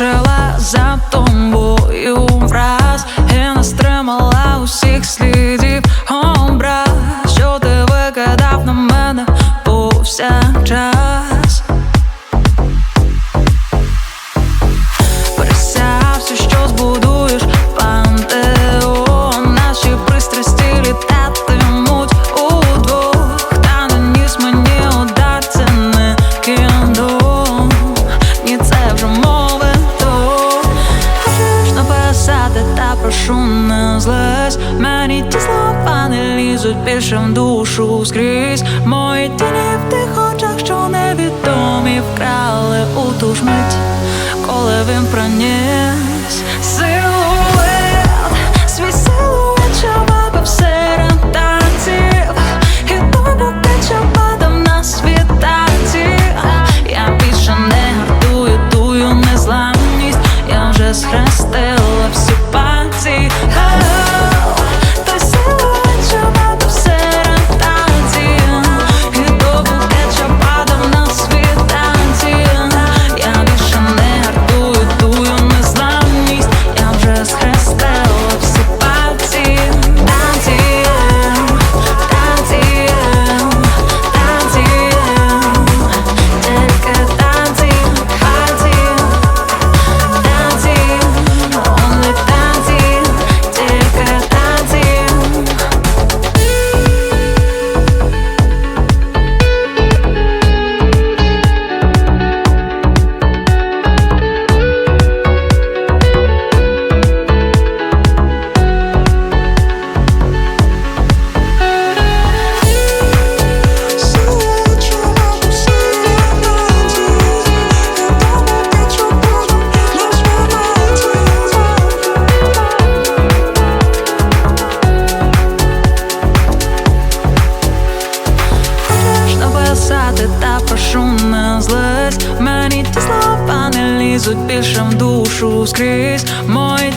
поспішила за тобою враз І не стримала усіх слідів. Образ Що ти викидав на мене повсякчас не лізуть більше душу скрізь. Мої тіні в тих очах, що невідомі вкрали у ту ж мить коли він проніс силует, свій силует, що вабив серед танців. І тому що падав на світанці Я більше не гартую тую незламність. Я вже схрестила всі пальці написати та прошу не злись. Мені ті слова не лізуть більше в душу скрізь. Мої